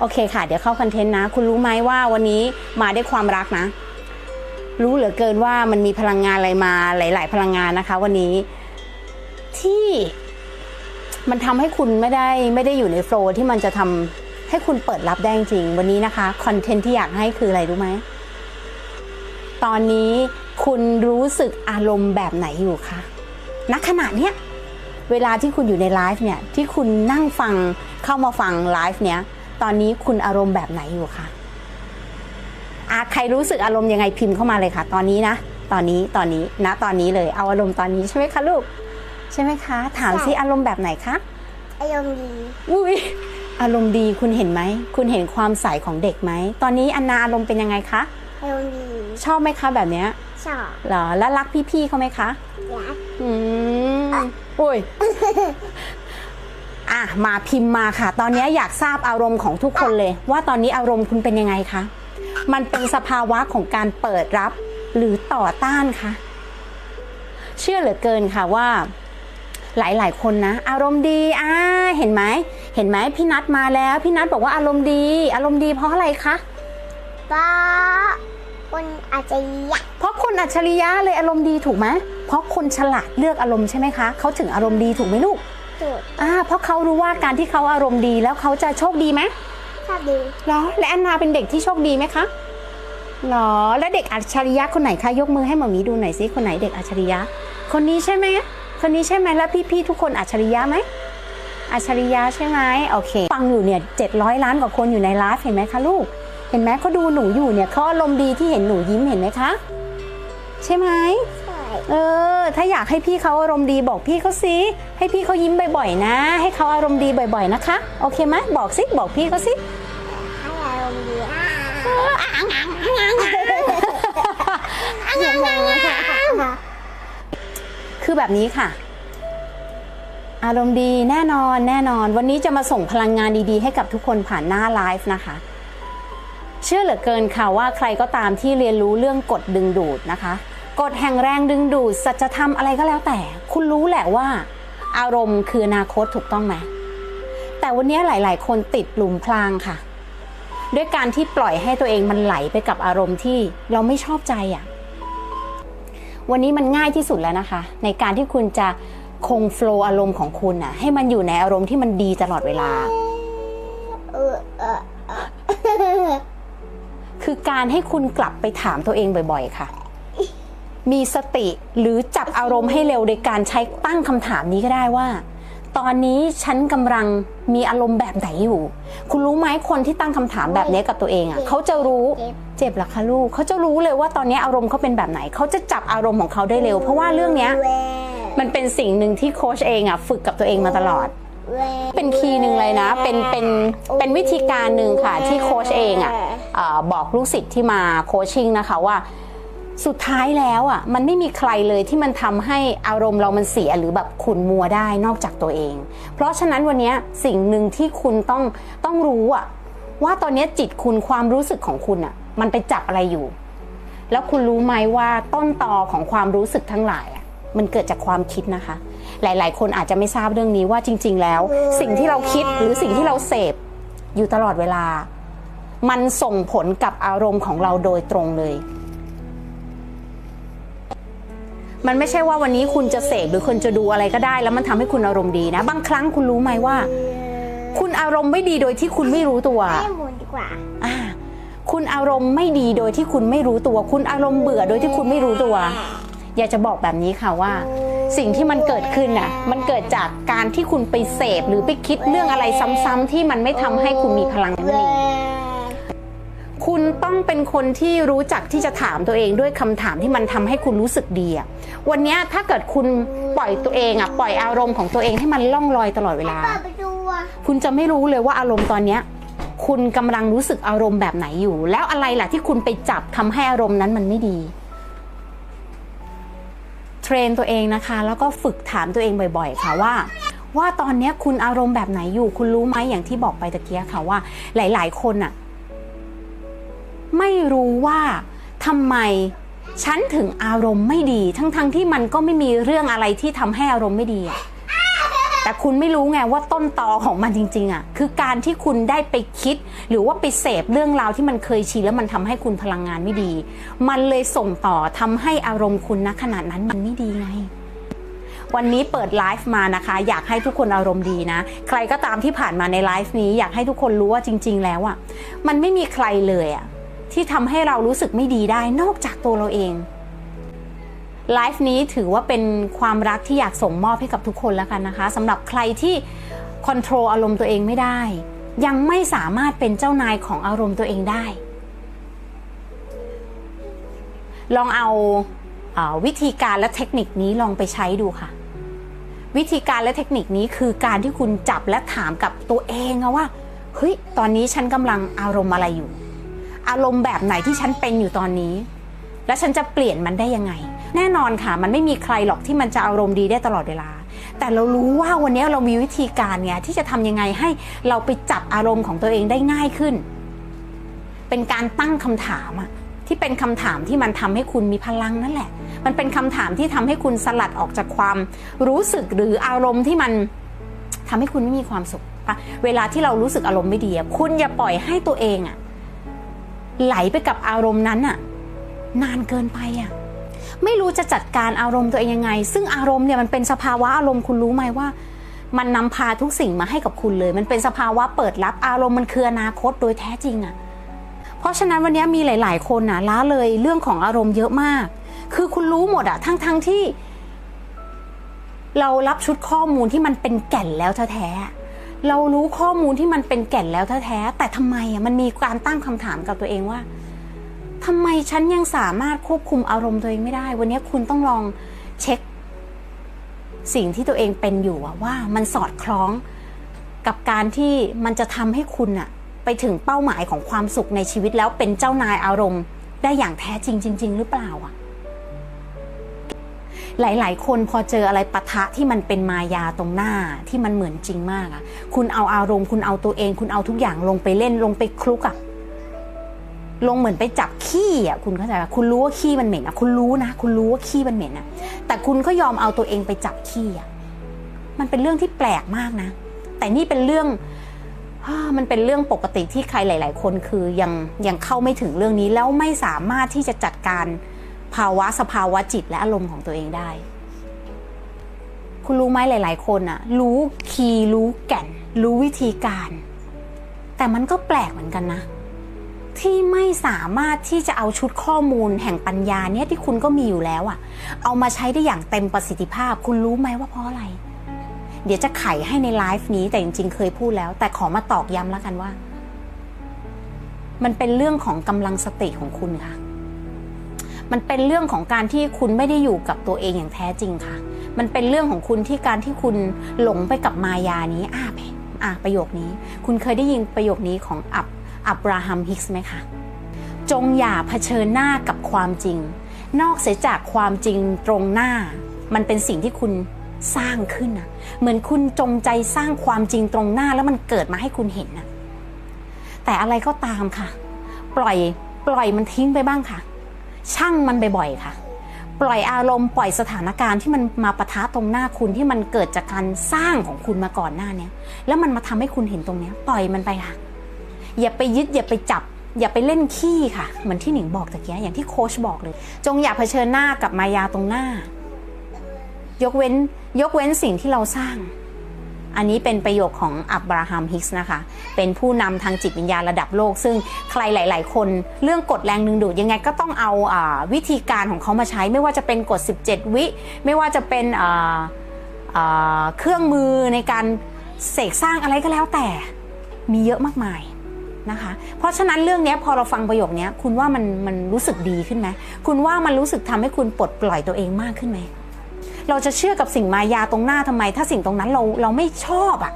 โอเคค่ะ เดี๋ยวเข้าคอนเทนต์นะ คุณรู้ไหมว่าวันนี้มาด้วยความรักนะ รู้เหลือเกินว่ามันมีพลังงานอะไรมาหลาย ๆ พลังงานนะคะ วันนี้ที่มันทำให้คุณไม่ได้ไม่ได้อยู่ในโฟล์ที่มันจะทำให้คุณเปิดรับได้จริง วันนี้นะคะคอนเทนต์ที่อยากให้คืออะไรรู้ไหม ตอนนี้คุณรู้สึกอารมณ์แบบไหนอยู่คะณขณะเนี้ยเวลาที่คุณอยู่ในไลฟ์เนี่ยที่คุณนั่งฟังเข้ามาฟังไลฟ์เนี้ย ตอนนี้คุณอารมณ์แบบไหนอยู่คะอาใครรู้สึกอารมณ์ยังไงพิมพ์เข้ามาเลยค่ะ ตอนนี้นะ ตอนนี้ตอนนี้นะตอนนี้เลยเอาอารมณ์ตอนนี้ใช่ไหมคะลูก ใช่ไหมคะ ถามซิอารมณ์แบบไหนคะอารมณ์ดีอุ้ยอารมณ์ดีคุณเห็นไหม คุณเห็นความใสของเด็กไหม ตอนนี้อันนาอารมณ์เป็นยังไงคะอารมณ์ดีชอบไหมคะแบบเนี้ยชอบเหรอแล้วรักพี่ๆเขาไหมคะรักอืมอุ้ย อะมาพิมพ์มาค่ะ ตอนนี้อยากทราบอารมณ์ของทุกคนเลย ว่าตอนนี้อารมณ์คุณเป็นยังไงคะ มันเป็นสภาวะของการเปิดรับหรือต่อต้านคะ เชื่อเหลือเกินค่ะว่าหลายๆ คนนะ อารมณ์ดีอ่าเห็นไหมเห็นไหมพี่นัทมาแล้ว พี่นัทบอกว่าอารมณ์ดี อารมณ์ดีเพราะอะไรคะป้าคนอาจจะอยากเพราะคนอัจฉริยะเลยอารมณ์ดีถูกไหมเพราะคนฉลาดเลือกอารมณ์ใช่ไหมคะเขาถึงอารมณ์ดีถูกไหมลูก จุดอ่าเพราะเขารู้ว่าการที่เขาอารมณ์ดีแล้วเขาจะโชคดีไหมชอบดีหรอและแอนนาเป็นเด็กที่โชคดีไหมคะหรอและเด็กอัจฉริยะคนไหนคะยกมือให้หมอมีดูหน่อยสิคนไหนเด็กอัจฉริยะ คนนี้ใช่ไหมคนนี้ใช่ไหมแล้วพี่ๆทุกคนอัจฉริยะไหมอัจฉริยะใช่ไหมโอเคฟังอยู่เนี่ยเจ็ดร้อยล้านกว่าคนอยู่ในไลฟ์เห็นไหมคะลูก เห็นไหมเขาดูหนูอยู่เนี่ยเขาอารมณ์ดีที่เห็นหนูยิ้มเห็นไหมคะ ใช่ไหมใช่ เออ ถ้าอยากให้พี่เขาอารมณ์ดีบอกพี่เขาสิให้พี่เขายิ้มบ่อยๆนะ ให้เขาอารมณ์ดีบ่อยๆนะคะ โอเคไหมบอกสิบอกพี่เขาสิให้อารมณ์ดีอะคือแบบนี้ค่ะ อารมณ์ดีแน่นอนแน่นอน วันนี้จะมาส่งพลังงานดีๆ ให้กับทุกคนผ่านหน้าไลฟ์นะคะ เชื่อเหลือเกินค่ะว่าใครก็ตามที่เรียนรู้เรื่องกฎดึงดูดนะคะ กฎแห่งแรงดึงดูดสัจธรรมอะไรก็แล้วแต่ คุณรู้แหละว่า อารมณ์คืออนาคตถูกต้องไหมแต่วันนี้หลาย ๆ คนติดหลุมพรางค่ะ ด้วยการที่ปล่อยให้ตัวเองมันไหลไปกับอารมณ์ที่เราไม่ชอบใจอะวันนี้มันง่ายที่สุดแล้วนะคะ ในการที่คุณจะคงโฟลว์อารมณ์ของคุณน่ะ ให้มันอยู่ในอารมณ์ที่มันดีตลอดเวลาเออเออคือการให้คุณกลับไปถามตัวเองบ่อย ๆ ค่ะ มีสติหรือจับอารมณ์ให้เร็วโดยการใช้ตั้งคำถามนี้ก็ได้ว่า ตอนนี้ฉันกำลังมีอารมณ์แบบไหนอยู่ คุณรู้ไหมคนที่ตั้งคำถามแบบนี้กับตัวเองอะเขาจะรู้เจ็บเหรอคะลูกเขาจะรู้เลยว่าตอนนี้อารมณ์เขาเป็นแบบไหนเขาจะจับอารมณ์ของเขาได้เร็ว เพราะว่าเรื่องเนี้ยแวมันเป็นสิ่งหนึ่งที่โค้ชเองอะฝึกกับตัวเองมาตลอดแวเป็นคีย์หนึ่งเลยนะ เป็น เป็น เป็นวิธีการหนึ่งค่ะ ที่โค้ชเองอะ่ะเอ่อบอกลูกศิษย์ที่มาโคชชิ่งนะคะว่า สุดท้ายแล้วอะมันไม่มีใครเลยที่มันทำให้อารมณ์เรามันเสียหรือแบบขุนมัวได้นอกจากตัวเอง เพราะฉะนั้นวันนี้สิ่งหนึ่งที่คุณต้องต้องรู้อะว่าตอนนี้จิตคุณความรู้สึกของคุณอะมันไปจับอะไรอยู่ แล้วคุณรู้ไหมว่าต้นตอของความรู้สึกทั้งหลายมันเกิดจากความคิดนะคะ หลาย ๆ คนอาจจะไม่ทราบเรื่องนี้ว่าจริง ๆ แล้ว สิ่งที่เราคิดหรือสิ่งที่เราเสพอยู่ตลอดเวลา มันส่งผลกับอารมณ์ของเราโดยตรงเลย มันไม่ใช่ว่าวันนี้คุณจะเสพหรือคุณจะดูอะไรก็ได้ แล้วมันทำให้คุณอารมณ์ดีนะ บางครั้งคุณรู้ไหมว่า คุณอารมณ์ไม่ดีโดยที่คุณไม่รู้ตัวให้หมุนดีกว่าอ่า คุณอารมณ์ไม่ดีโดยที่คุณไม่รู้ตัว คุณอารมณ์เบื่อโดยที่คุณไม่รู้ตัว อยากจะบอกแบบนี้ค่ะว่า สิ่งที่มันเกิดขึ้นน่ะ มันเกิดจากการที่คุณไปเสพหรือไปคิดเรื่องอะไรซ้ำๆที่มันไม่ทำให้คุณมีพลังนั่นเอง คุณต้องเป็นคนที่รู้จักที่จะถามตัวเองด้วยคำถามที่มันทำให้คุณรู้สึกดีอะวันเนี้ยถ้าเกิดคุณปล่อยตัวเองอะปล่อยอารมณ์ของตัวเองให้มันล่องลอยตลอดเวลาเปิดประตูอะคุณจะไม่รู้เลยว่าอารมณ์ตอนเนี้ยคุณกำลังรู้สึกอารมณ์แบบไหนอยู่ แล้วอะไรล่ะที่คุณไปจับทำให้อารมณ์นั้นมันไม่ดี เทรนตัวเองนะคะ แล้วก็ฝึกถามตัวเองบ่อยๆ ค่ะว่า ว่าตอนเนี้ยคุณอารมณ์แบบไหนอยู่ คุณรู้ไหมอย่างที่บอกไปตะเกียค่ะว่า หลาย ๆ คนอะ ไม่รู้ว่าทำไมฉันถึงอารมณ์ไม่ดี ทั้งๆที่มันก็ไม่มีเรื่องอะไรที่ทำให้อารมณ์ไม่ดีอะแต่คุณไม่รู้ไงว่าต้นตอของมันจริง ๆอะคือการที่คุณได้ไปคิด หรือว่าไปเสพเรื่องราวที่มันเคยชินแล้วมันทำให้คุณพลังงานไม่ดี มันเลยส่งต่อทำให้อารมณ์คุณณขนาดนั้นมันไม่ดีไงวันนี้เปิดไลฟ์มานะคะ อยากให้ทุกคนอารมณ์ดีนะ ใครก็ตามที่ผ่านมาในไลฟ์นี้ อยากให้ทุกคนรู้ว่าจริง ๆ แล้วอะมันไม่มีใครเลยอะ ที่ทำให้เรารู้สึกไม่ดีได้นอกจากตัวเราเองไลฟ์นี้ถือว่าเป็นความรักที่อยากส่งมอบให้กับทุกคนแล้วกันนะคะสำหรับใครที่คอนโทรลอารมณ์ตัวเองไม่ได้ ยังไม่สามารถเป็นเจ้านายของอารมณ์ตัวเองได้ ลองเอาอาวิธีการและเทคนิคนี้ลองไปใช้ดูค่ะ วิธีการและเทคนิคนี้คือการที่คุณจับและถามกับตัวเองว่าเฮ้ยตอนนี้ฉันกำลังอารมณ์อะไรอยู่ อารมณ์แบบไหนที่ฉันเป็นอยู่ตอนนี้ แล้วฉันจะเปลี่ยนมันได้ยังไง แน่นอนค่ะ มันไม่มีใครหรอกที่มันจะอารมณ์ดีได้ตลอดเวลา แต่เรารู้ว่าวันนี้เรามีวิธีการไงที่จะทำยังไงให้เราไปจับอารมณ์ของตัวเองได้ง่ายขึ้น เป็นการตั้งคำถามอะที่เป็นคำถามที่มันทำให้คุณมีพลังนั่นแหละ มันเป็นคำถามที่ทำให้คุณสลัดออกจากความรู้สึกหรืออารมณ์ที่มันทำให้คุณไม่มีความสุขเวลาที่เรารู้สึกอารมณ์ไม่ดีคุณอย่าปล่อยให้ตัวเองอะ ไหลไปกับอารมณ์นั้นอะนานเกินไปอะไม่รู้จะจัดการอารมณ์ตัวเองยังไง ซึ่งอารมณ์เนี่ยมันเป็นสภาวะอารมณ์คุณรู้ไหมว่า มันนำพาทุกสิ่งมาให้กับคุณเลย มันเป็นสภาวะเปิดรับอารมณ์มันคืออนาคตโดยแท้จริงอะเพราะฉะนั้นวันนี้มีหลาย ๆ คนนะล้าเลยเรื่องของอารมณ์เยอะมาก คือคุณรู้หมดอะทั้งทั้งที่ เรารับชุดข้อมูลที่มันเป็นแก่นแล้วแท้ๆ เรารู้ข้อมูลที่มันเป็นแก่นแล้วแท้แต่ทำไมอะมันมีการตั้งคำถามกับตัวเองว่าทำไมฉันยังสามารถควบคุมอารมณ์ตัวเองไม่ได้ วันนี้คุณต้องลองเช็ค สิ่งที่ตัวเองเป็นอยู่ว่ามันสอดคล้องกับการที่มันจะทำให้คุณอะไปถึงเป้าหมายของความสุขในชีวิตแล้วเป็นเจ้านายอารมณ์ได้อย่างแท้จริงจริง ๆ หรือเปล่าอะ หลาย ๆ คนพอเจออะไรปะทะที่มันเป็นมายาตรงหน้าที่มันเหมือนจริงมากอะคุณเอาอารมณ์คุณเอาตัวเอง คุณเอาทุกอย่างลงไปเล่นลงไปคลุกอะลงเหมือนไปจับขี้อะคุณเข้าใจปะคุณรู้ว่าขี้มันเหม็นอะคุณรู้นะ คุณรู้ว่าขี้มันเหม็นอะแต่คุณก็ยอมเอาตัวเองไปจับขี้อะมันเป็นเรื่องที่แปลกมากนะ แต่นี่เป็นเรื่องมันเป็นเรื่องปกติที่ใครหลาย ๆ คนคือยังยังเข้าไม่ถึงเรื่องนี้แล้วไม่สามารถที่จะจัดการ ภาวะสภาวะจิตและอารมณ์ของตัวเองได้ คุณรู้ไหมหลาย ๆ คนอะรู้คีย์รู้แก่น รู้วิธีการ แต่มันก็แปลกเหมือนกันนะ ที่ไม่สามารถที่จะเอาชุดข้อมูลแห่งปัญญาเนี่ยที่คุณก็มีอยู่แล้วอะเอามาใช้ได้อย่างเต็มประสิทธิภาพ คุณรู้ไหมว่าเพราะอะไร เดี๋ยวจะไขให้ในไลฟ์นี้แต่จริง ๆ เคยพูดแล้ว แต่ขอมาตอกย้ำแล้วกันว่า มันเป็นเรื่องของกำลังสติของคุณค่ะ มันเป็นเรื่องของการที่คุณไม่ได้อยู่กับตัวเองอย่างแท้จริงค่ะ มันเป็นเรื่องของคุณที่การที่คุณหลงไปกับมายานี้อ่าเอ่าประโยคนี้ คุณเคยได้ยินประโยคนี้ของอับอับราฮัมฮิกส์ไหมคะจงอย่าเผชิญหน้ากับความจริง นอกเสียจากความจริงตรงหน้า มันเป็นสิ่งที่คุณสร้างขึ้นนะเหมือนคุณจงใจสร้างความจริงตรงหน้าแล้วมันเกิดมาให้คุณเห็นนะแต่อะไรก็ตามค่ะ ปล่อยปล่อยมันทิ้งไปบ้างค่ะ ช่างมันบ่อยๆค่ะ ปล่อยอารมณ์ปล่อยสถานการณ์ที่มันมาปะทะตรงหน้าคุณที่มันเกิดจากการสร้างของคุณมาก่อนหน้าเนี้ยแล้วมันมาทำให้คุณเห็นตรงเนี้ยปล่อยมันไปค่ะ อย่าไปยึดอย่าไปจับ อย่าไปเล่นขี้ค่ะ เหมือนที่หนิงบอกตะเกียอย่างที่โค้ชบอกเลย จงอย่าเผชิญหน้ากับมายาตรงหน้า ยกเว้นยกเว้นสิ่งที่เราสร้าง อันนี้เป็นประโยคของอับราฮัมฮิกส์นะคะ เป็นผู้นำทางจิตวิญญาณระดับโลก ซึ่งใครหลาย ๆ คนเรื่องกฎแรงดึงดูดยังไงก็ต้องเอาอาวิธีการของเขามาใช้ ไม่ว่าจะเป็นกฎ 17 วิ ไม่ว่าจะเป็นเครื่องมือในการเสกสร้างอะไรก็แล้วแต่มีเยอะมากมายนะคะ เพราะฉะนั้นเรื่องนี้พอเราฟังประโยคนี้คุณว่ามันมันรู้สึกดีขึ้นไหมคุณว่ามันรู้สึกทำให้คุณปลดปล่อยตัวเองมากขึ้นไหม เราจะเชื่อกับสิ่งมายาตรงหน้าทำไม ถ้าสิ่งตรงนั้นเราเราไม่ชอบอะ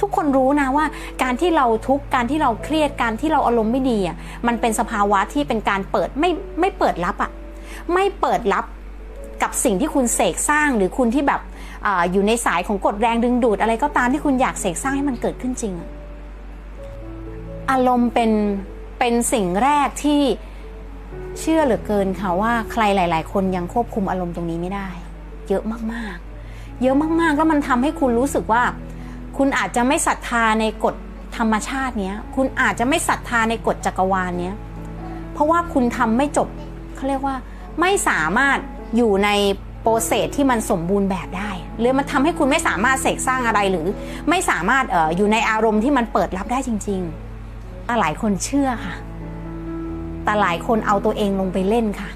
ทุกคนรู้นะว่าการที่เราทุกข์การที่เราเครียดการที่เราอารมณ์ไม่ดีอะมันเป็นสภาวะที่เป็นการเปิดไม่ไม่เปิดรับอะไม่เปิดรับกับสิ่งที่คุณเสกสร้างหรือคุณที่แบบอาอยู่ในสายของกฎแรงดึงดูด อะไรก็ตามที่คุณอยากเสกสร้างให้มันเกิดขึ้นจริงอะอารมณ์เป็นเป็นสิ่งแรกที่ เชื่อเหลือเกินค่ะว่าใครหลาย ๆ คนยังควบคุมอารมณ์ตรงนี้ไม่ได้ เยอะมากๆ เยอะมากๆแล้วมันทำให้คุณรู้สึกว่า คุณอาจจะไม่ศรัทธาในกฎธรรมชาติเนี้ย คุณอาจจะไม่ศรัทธาในกฎจักรวาลเนี้ย เพราะว่าคุณทำไม่จบเขาเรียกว่าไม่สามารถอยู่ในโปรเซสที่มันสมบูรณ์แบบได้หรือมันทำให้คุณไม่สามารถเสกสร้างอะไรหรือ ไม่สามารถเอออยู่ในอารมณ์ที่มันเปิดรับได้จริง ๆ หลายคนเชื่อค่ะ แต่หลายคนเอาตัวเองลงไปเล่นค่ะ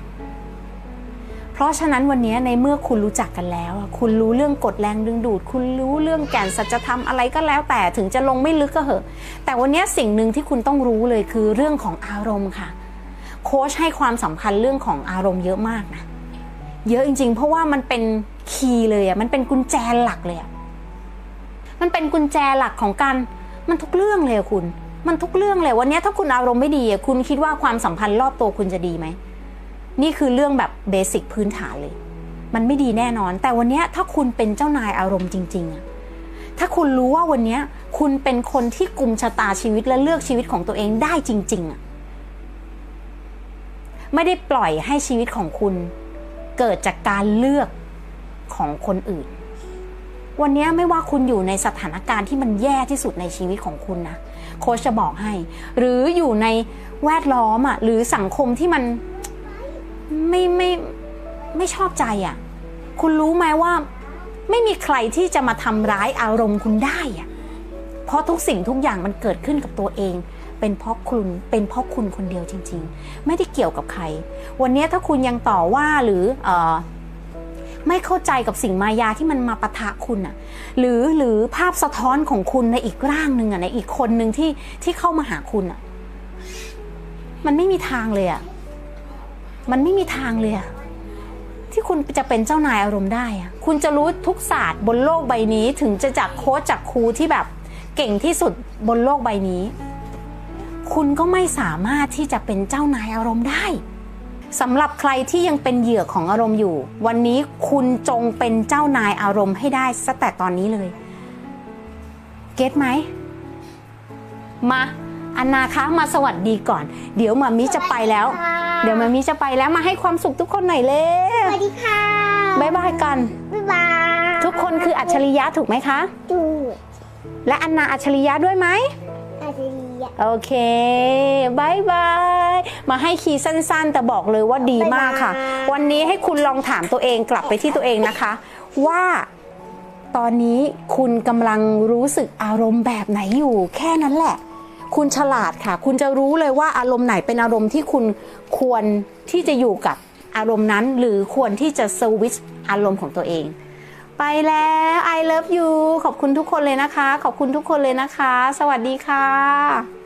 เพราะฉะนั้นวันนี้ในเมื่อคุณรู้จักกันแล้ว คุณรู้เรื่องกฎแรงดึงดูด คุณรู้เรื่องแก่นสัจธรรมอะไรก็แล้วแต่ถึงจะลงไม่ลึกก็เหอะ แต่วันนี้สิ่งหนึ่งที่คุณต้องรู้เลยคือเรื่องของอารมณ์ค่ะ โค้ชให้ความสำคัญเรื่องของอารมณ์เยอะมากนะเยอะจริง ๆ เพราะว่ามันเป็นคีย์เลยอะมันเป็นกุญแจหลักเลยอะมันเป็นกุญแจหลักของการมันทุกเรื่องเลยคุณ มันทุกเรื่องเลยวันนี้ถ้าคุณอารมณ์ไม่ดีคุณคิดว่าความสัมพันธ์รอบตัวคุณจะดีไหมนี่คือเรื่องแบบเบสิกพื้นฐานเลย มันไม่ดีแน่นอน แต่วันนี้ถ้าคุณเป็นเจ้านายอารมณ์จริงๆอะถ้าคุณรู้ว่าวันนี้คุณเป็นคนที่กลุ่มชะตาชีวิตและเลือกชีวิตของตัวเองได้จริงๆอะไม่ได้ปล่อยให้ชีวิตของคุณ เกิดจากการเลือกของคนอื่น วันนี้ไม่ว่าคุณอยู่ในสถานการณ์ที่มันแย่ที่สุดในชีวิตของคุณนะ โค้ชจะบอกให้ หรืออยู่ในแวดล้อมอะหรือสังคมที่มันไม่ไม่ไม่ชอบใจอะคุณรู้ไหมว่าไม่มีใครที่จะมาทำร้ายอารมณ์คุณได้อะเพราะทุกสิ่งทุกอย่างมันเกิดขึ้นกับตัวเอง เป็นเพราะคุณเป็นเพราะคุณคนเดียวจริง ๆ ไม่ได้เกี่ยวกับใคร วันนี้ถ้าคุณยังต่อว่าหรือเออ ไม่เข้าใจกับสิ่งมายาที่มันมาปะทะคุณอะหรือหรือภาพสะท้อนของคุณในอีกร่างหนึ่งอะในอีกคนหนึ่งที่ที่เข้ามาหาคุณอะมันไม่มีทางเลยอะมันไม่มีทางเลยอะที่คุณจะเป็นเจ้านายอารมณ์ได้อะคุณจะรู้ทุกศาสตร์บนโลกใบนี้ ถึงจะจากโค้ชจากครูที่แบบเก่งที่สุดบนโลกใบนี้ คุณก็ไม่สามารถที่จะเป็นเจ้านายอารมณ์ได้ สำหรับใครที่ยังเป็นเหยื่อของอารมณ์อยู่ วันนี้คุณจงเป็นเจ้านายอารมณ์ให้ได้ซะแต่ตอนนี้เลย เก็ตไหม มาอันนาคะมาสวัสดีก่อน เดี๋ยวมามิจะไปแล้ว เดี๋ยวมามิจะไปแล้วมาให้ความสุขทุกคนหน่อยเร็สววัสดีค่ะบายบายกันบ๊ายบายทุกคนคืออัจฉริยะถูกไหมคะดูและอันนาอัจฉริยะด้วยไหมอาจารย์ โอเคบายบาย มาให้คีย์สั้นๆ แต่บอกเลยว่าดีมากค่ะ วันนี้ให้คุณลองถามตัวเองกลับไปที่ตัวเองนะคะ ว่าตอนนี้คุณกำลังรู้สึกอารมณ์แบบไหนอยู่ แค่นั้นแหละ คุณฉลาดค่ะ คุณจะรู้เลยว่าอารมณ์ไหนเป็นอารมณ์ที่คุณควรที่จะอยู่กับอารมณ์นั้น หรือควรที่จะสวิตช์อารมณ์ของตัวเองไปแล้ว I love you ขอบคุณทุกคนเลยนะคะ ขอบคุณทุกคนเลยนะคะ สวัสดีค่ะ